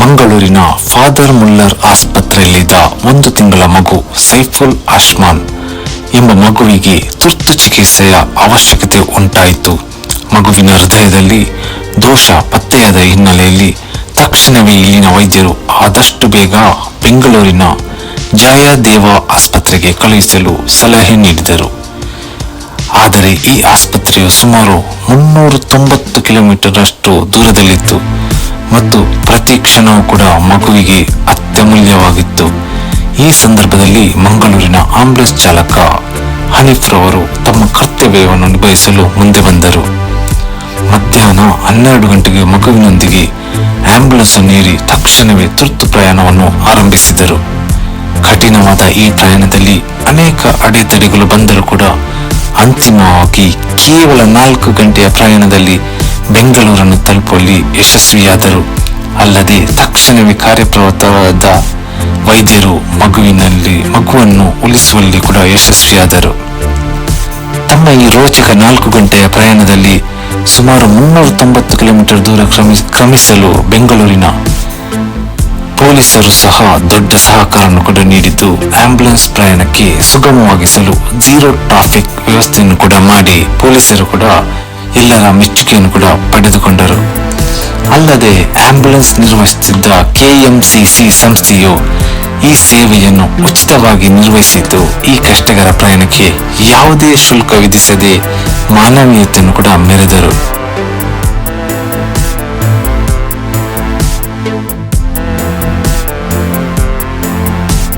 ಮಂಗಳೂರಿನ father Muller ಆಸ್ಪತ್ರೆಯಲ್ಲಿದ್ದ ಒಂದು ತಿಂಗಳ ಮಗು ಸೈಫುಲ್ ಆಶ್ಮಾನ್ ಎಂಬ ಮಗುವಿಗೆ ತುರ್ತು ಚಿಕಿತ್ಸೆಯ ಅವಶ್ಯಕತೆ ಉಂಟಾಯಿತು. ಮಗುವಿನ ಹೃದಯದಲ್ಲಿ ದೋಷ ಪತ್ತೆಯಾದ ಹಿನ್ನೆಲೆಯಲ್ಲಿ ತಕ್ಷಣವೇ ಇಲ್ಲಿನ ವೈದ್ಯರು ಆದಷ್ಟು ಬೇಗ ಬೆಂಗಳೂರಿನ ಜಯದೇವ ಆಸ್ಪತ್ರೆಗೆ ಕಳುಹಿಸಲು ಸಲಹೆ ನೀಡಿದರು. ಆದರೆ ಈ ಆಸ್ಪತ್ರೆಯು ಸುಮಾರು ಮುನ್ನೂರ ತೊಂಬತ್ತು ಕಿಲೋಮೀಟರ್ ಅಷ್ಟು ದೂರದಲ್ಲಿತ್ತು. ಮತ್ತು ಪ್ರತಿ ಕ್ಷಣವೂ ಕೂಡ ಮಗುವಿಗೆ ಅತ್ಯಮೂಲ್ಯವಾಗಿತ್ತು. ಈ ಸಂದರ್ಭದಲ್ಲಿ ಮಂಗಳೂರಿನ ಆಂಬುಲೆನ್ಸ್ ಚಾಲಕ ಹನೀಫ್ ರವರು ತಮ್ಮ ಕರ್ತವ್ಯವನ್ನು ನಿಭಾಯಿಸಲು ಮುಂದೆ ಬಂದರು. ಮಧ್ಯಾಹ್ನ ಹನ್ನೆರಡು ಗಂಟೆಗೆ ಮಗುವಿನೊಂದಿಗೆ ಆಂಬ್ಯುಲೆನ್ಸ್ ನೀರಿ ತಕ್ಷಣವೇ ತುರ್ತು ಪ್ರಯಾಣವನ್ನು ಆರಂಭಿಸಿದರು. ಕಠಿಣವಾದ ಈ ಪ್ರಯಾಣದಲ್ಲಿ ಅನೇಕ ಅಡೆತಡೆಗಳು ಬಂದರೂ ಕೂಡ ಅಂತಿಮವಾಗಿ ಕೇವಲ ನಾಲ್ಕು ಗಂಟೆಯ ಪ್ರಯಾಣದಲ್ಲಿ ಬೆಂಗಳೂರನ್ನು ತಲುಪುವಲ್ಲಿ ಯಶಸ್ವಿಯಾದರು. ಅಲ್ಲದೆ ತಕ್ಷಣವೇ ಕಾರ್ಯಪ್ರವೃತ್ತವಾದ ವೈದ್ಯರು ಮಗುವಿನಲ್ಲಿ, ಮಗುವನ್ನು ಉಳಿಸುವಲ್ಲಿ ಕೂಡ ಯಶಸ್ವಿಯಾದರು. ತಮ್ಮ ಈ ರೋಚಕ ನಾಲ್ಕು ಗಂಟೆಯ ಪ್ರಯಾಣದಲ್ಲಿ ಸುಮಾರು ಮುನ್ನೂರ ತೊಂಬತ್ತು ಕಿಲೋಮೀಟರ್ ದೂರ ಕ್ರಮಿ, ಕ್ರಮಿಸಲು ಬೆಂಗಳೂರಿನ ಪೊಲೀಸರು ಸಹ ದೊಡ್ಡ ಸಹಕಾರವನ್ನು ಕೂಡ ನೀಡಿದ್ದು, ಆಂಬ್ಯುಲೆನ್ಸ್ ಪ್ರಯಾಣಕ್ಕೆ ಸುಗಮವಾಗಿಸಲು ಜೀರೋ ಟ್ರಾಫಿಕ್ ವ್ಯವಸ್ಥೆಯನ್ನು ಕೂಡ ಮಾಡಿ ಪೊಲೀಸರು ಕೂಡ ಎಲ್ಲರ ಮೆಚ್ಚುಗೆಯನ್ನು ಕೂಡ ಪಡೆದುಕೊಂಡರು. ಅಲ್ಲದೆ ಆಂಬ್ಯುಲೆನ್ಸ್ ನಿರ್ವಹಿಸುತ್ತಿದ್ದ ಕೆಎಂಸಿಸಿ ಸಂಸ್ಥೆಯು ಈ ಸೇವೆಯನ್ನು ಉಚಿತವಾಗಿ ನಿರ್ವಹಿಸಿದ್ದು ಈ ಕಷ್ಟಕರ ಪ್ರಯಾಣಕ್ಕೆ ಯಾವುದೇ ಶುಲ್ಕ ವಿಧಿಸದೆ ಮಾನವೀಯತೆಯನ್ನು ಕೂಡ ಮೆರೆದರು.